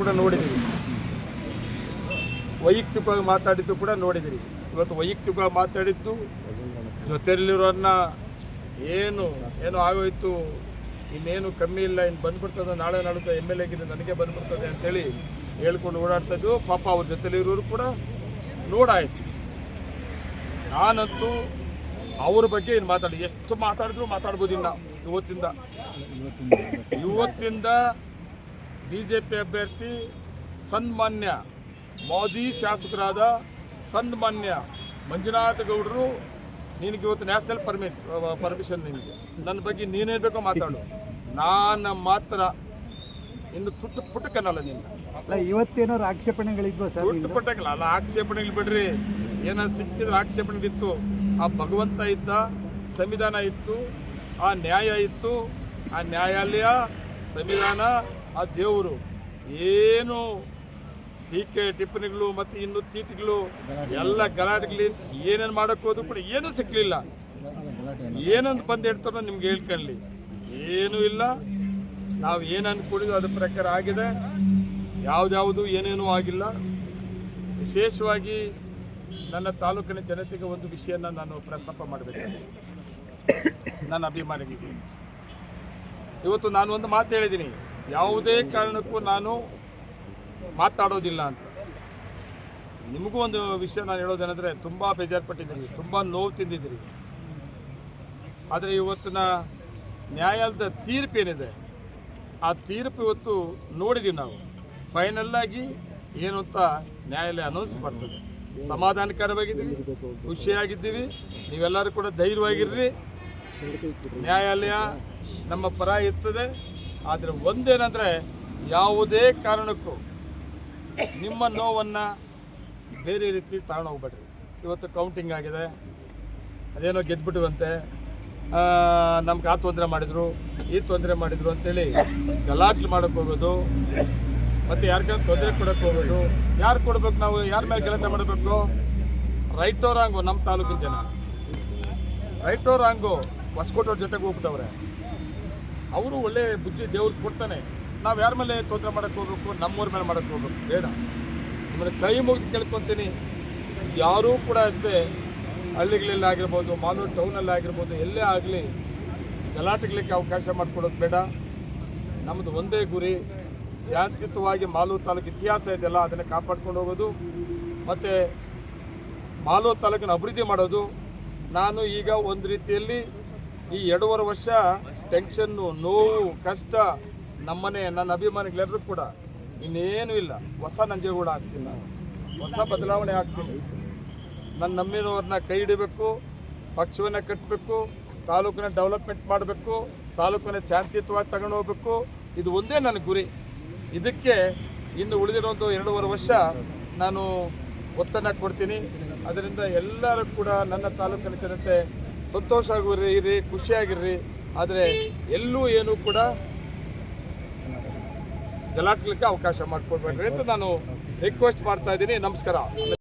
ಕೂಡ ನೋಡಿದ್ದೀವಿ ವೈಯಕ್ತಿಕವಾಗಿ ಮಾತಾಡಿದ್ದು ಕೂಡ ನೋಡಿದ್ದೀರಿ ಇವತ್ತು ವೈಯಕ್ತಿಕವಾಗಿ ಮಾತಾಡಿದ್ದು ಜೊತೆಯಲ್ಲಿರೋನ್ನ ಏನು ಏನು ಆಗೋಯ್ತು ಇನ್ನೇನು ಕಮ್ಮಿ ಇಲ್ಲ ಇನ್ನು ಬಂದ್ಬಿಡ್ತದೆ ನಾಳೆ ನಾಡುತ್ತೆ ಎಂ ಎಲ್ ಎಗಿದೆ ನನಗೆ ಬಂದ್ಬಿಡ್ತದೆ ಅಂತೇಳಿ ಹೇಳ್ಕೊಂಡು ಓಡಾಡ್ತಾ ಇದ್ವು. ಪಾಪ ಅವ್ರ ಜೊತೆಲಿರೋರು ಕೂಡ ನೋಡಾಯ್ತು. ನಾನಂತೂ ಅವ್ರ ಬಗ್ಗೆ ಇನ್ನು ಮಾತಾಡಿ ಎಷ್ಟು ಮಾತಾಡಿದ್ರು ಮಾತಾಡ್ಬೋದಿಲ್ಲ ಇವತ್ತಿಂದ. ಇವತ್ತಿಂದ ಬಿ ಜೆ ಪಿ ಅಭ್ಯರ್ಥಿ ಸನ್ಮಾನ್ಯ ಮಾಜಿ ಶಾಸಕರಾದ ಸನ್ಮಾನ್ಯ ಮಂಜುನಾಥ ಗೌಡರು ನಿನಗೆ ಇವತ್ತು ನ್ಯಾಷನಲ್ ಪರ್ಮಿಟ್ ಪರ್ಮಿಷನ್ ನಿನಗೆ. ನನ್ನ ಬಗ್ಗೆ ನೀನೇನು ಬೇಕೋ ಮಾತಾಡು. ನಾನು ಮಾತ್ರ ಇನ್ನು ತುಟ್ಟು ಪುಟ್ಟಕ್ಕನಲ್ಲ ನಿನ್ನ. ಇವತ್ತೇನಾದ್ರು ಆಕ್ಷೇಪಣೆಗಳಿದ್ವಾ ಸರ್ ತುಟ್ಟು ಪುಟ್ಟಕ್ಕಲ್ಲ ಅಲ್ಲ ಆಕ್ಷೇಪಣೆಗಳು ಬಿಡ್ರಿ. ಏನೋ ಸಿಕ್ಕಿದ್ರೆ ಆಕ್ಷೇಪಣೆಗಳಿತ್ತು. ಆ ಭಗವಂತ ಇದ್ದ ಸಂವಿಧಾನ ಇತ್ತು ಆ ನ್ಯಾಯ ಇತ್ತು. ಆ ನ್ಯಾಯಾಲಯ ಸಂವಿಧಾನ ಆ ದೇವರು ಏನು ಟೀಕೆ ಟಿಪ್ಪಣಿಗಳು ಮತ್ತು ಇನ್ನು ಚೀಟಿಗಳು ಎಲ್ಲ ಗಲಾಟೆಗಳು ಏನೇನು ಮಾಡೋಕ್ಕೆ ಹೋದ್ರು ಕೂಡ ಏನೂ ಸಿಕ್ಕಲಿಲ್ಲ ಏನಂತ ಬಂದು ಹೇಳ್ತಾರೋ ನಿಮ್ಗೆ ಹೇಳ್ಕೊಳ್ಳಿ ಏನೂ ಇಲ್ಲ. ನಾವು ಏನು ಅಂದ್ಕೊಂಡಿದ್ದು ಅದ್ರ ಪ್ರಕಾರ ಆಗಿದೆ. ಯಾವುದ್ಯಾವುದು ಏನೇನೂ ಆಗಿಲ್ಲ. ವಿಶೇಷವಾಗಿ ನನ್ನ ತಾಲೂಕಿನ ಜನತೆಗೆ ಒಂದು ವಿಷಯನ ನಾನು ಪ್ರಸ್ತಾಪ ಮಾಡಬೇಕು. ನನ್ನ ಅಭಿಮಾನಿಗಳಿಗೆ. ಇವತ್ತು ನಾನು ಒಂದು ಮಾತು ಹೇಳಿದ್ದೀನಿ. ಯಾವುದೇ ಕಾರಣಕ್ಕೂ ನಾನು ಮಾತಾಡೋದಿಲ್ಲ ಅಂತ. ನಿಮಗೂ ಒಂದು ವಿಷಯ ನಾನು ಹೇಳೋದೇನೆಂದರೆ, ತುಂಬ ಬೇಜಾರುಪಟ್ಟಿದ್ದೀರಿ, ತುಂಬ ನೋವು ತಿಂದಿದ್ದೀರಿ. ಆದರೆ ಇವತ್ತಿನ ನ್ಯಾಯಾಲಯದ ತೀರ್ಪು ಏನಿದೆ, ಆ ತೀರ್ಪು ಇವತ್ತು ನೋಡಿದ್ದೀವಿ ನಾವು. ಫೈನಲ್ ಆಗಿ ಏನು ಅಂತ ನ್ಯಾಯಾಲಯ ಅನೌನ್ಸ್ ಮಾಡ್ತದೆ. ಸಮಾಧಾನಕರವಾಗಿದ್ದೀವಿ, ಖುಷಿಯಾಗಿದ್ದೀವಿ, ನೀವೆಲ್ಲರೂ ಕೂಡ ಧೈರ್ಯವಾಗಿರ್ರಿ. ನ್ಯಾಯಾಲಯ ನಮ್ಮ ಪರ ಇರ್ತದೆ ಆದರೆ ಒಂದೇನೆಂದರೆ ಯಾವುದೇ ಕಾರಣಕ್ಕೂ ನಿಮ್ಮ ನೋವನ್ನು ಬೇರೆ ರೀತಿ ತಗೊಂಡು ಹೋಗ್ಬೇಡ್ರಿ. ಇವತ್ತು ಕೌಂಟಿಂಗ್ ಆಗಿದೆ. ಅದೇನೋ ಗೆದ್ಬಿಟ್ಟಿವಂತೆ ನಮ್ಗೆ ಆ ತೊಂದರೆ ಮಾಡಿದರು, ಈ ತೊಂದರೆ ಮಾಡಿದರು ಅಂತೇಳಿ ಗಲಾಟೆ ಮಾಡೋಕ್ಕೆ ಹೋಗೋದು, ಮತ್ತು ಯಾರಿಗಾದ್ರು ತೊಂದರೆ ಕೊಡೋಕ್ಕೆ ಹೋಗೋದು, ಯಾರು ಕೊಡ್ಬೇಕು ನಾವು, ಯಾರ ಮೇಲೆ ಕೆಲಸ ಮಾಡಬೇಕು? ರೈಟೋ ರಾಂಗು ನಮ್ಮ ತಾಲೂಕಿನ ಜನ. ರೈಟೋ ರಾಂಗು ಹೊಸಕೋಟವ್ರ ಜೊತೆಗೆ ಹೋಗ್ಬಿಟ್ಟವ್ರೆ. ಅವರು ಒಳ್ಳೆ ಬುದ್ಧಿ ದೇವ್ರಿಗೆ ಕೊಡ್ತಾನೆ. ನಾವು ಯಾರ ಮೇಲೆ ತೊಂದರೆ ಮಾಡೋಕ್ಕೆ ಹೋಗ್ಬೇಕು ನಮ್ಮೂರ ಮೇಲೆ ಮಾಡೋಕ್ಕೆ ಹೋಗ್ಬೇಕು, ಬೇಡ. ಆಮೇಲೆ ಕೈ ಮುಗಿದು ಕೇಳ್ಕೊತೀನಿ. ಯಾರೂ ಕೂಡ ಅಷ್ಟೇ ಹಳ್ಳಿಗಳಲ್ಲಿ ಆಗಿರ್ಬೋದು ಮಾಲೂರು ಟೌನಲ್ಲಿ ಆಗಿರ್ಬೋದು, ಎಲ್ಲೇ ಆಗಲಿ ಗಲಾಟೆಗಳಿಗೆ ಅವಕಾಶ ಮಾಡಿಕೊಡೋದು ಬೇಡ. ನಮ್ಮದು ಒಂದೇ ಗುರಿ, ಶಾಂತಿಯುತವಾಗಿ ಮಾಲೂರು ತಾಲೂಕು ಇತಿಹಾಸ ಇದೆಯಲ್ಲ, ಅದನ್ನು ಕಾಪಾಡ್ಕೊಂಡು ಹೋಗೋದು. ಮತ್ತು ಮಾಲೂರು ತಾಲೂಕಿನ ಅಭಿವೃದ್ಧಿ ಮಾಡೋದು. ನಾನು ಈಗ ಒಂದು ರೀತಿಯಲ್ಲಿ ಈ ಎರಡೂವರೆ ವರ್ಷ ಟೆನ್ಷನ್ನು ನೋವು, ಕಷ್ಟ, ನಮ್ಮನೆ, ನನ್ನ ಅಭಿಮಾನಿಗಳೆಲ್ಲರೂ ಕೂಡ ಇನ್ನೇನು ಇಲ್ಲ. ಹೊಸ ನಂಜೇಗೂಡ ಆಗ್ತೀನಿ ನಾನು. ಹೊಸ ಬದಲಾವಣೆ ಆಗ್ತೀನಿ ನನ್ನ ನಂಬಿನವ್ರನ್ನ ಕೈ ಹಿಡಿಬೇಕು, ಪಕ್ಷವನ್ನು ಕಟ್ಟಬೇಕು ತಾಲೂಕಿನ ಡೆವಲಪ್ಮೆಂಟ್ ಮಾಡಬೇಕು, ತಾಲೂಕಿನ ಶಾಂತಿಯುತವಾಗಿ ತಗೊಂಡು ಹೋಗ್ಬೇಕು. ಇದು ಒಂದೇ ನನ್ನ ಗುರಿ. ಇದಕ್ಕೆ ಇನ್ನು ಉಳಿದಿರೋದು ಎರಡೂವರೆ ವರ್ಷ ನಾನು ಒತ್ತನ್ನು ಕೊಡ್ತೀನಿ. ಅದರಿಂದ ಎಲ್ಲರೂ ಕೂಡ ನನ್ನ ತಾಲೂಕಿನ ಜನತೆ ಸಂತೋಷವಾಗಿರ್ರಿ ಇರಿ, ಖುಷಿಯಾಗಿರ್ರಿ. ಆದರೆ ಎಲ್ಲೂ ಏನೂ ಕೂಡ ಗಲಾಟ್ಲಿಕ್ಕೆ ಅವಕಾಶ ಮಾಡಿಕೊಡ್ಬೇಡ್ರಿ ಅಂತ ನಾನು ರಿಕ್ವೆಸ್ಟ್ ಮಾಡ್ತಾ ಇದ್ದೀನಿ. ನಮಸ್ಕಾರ.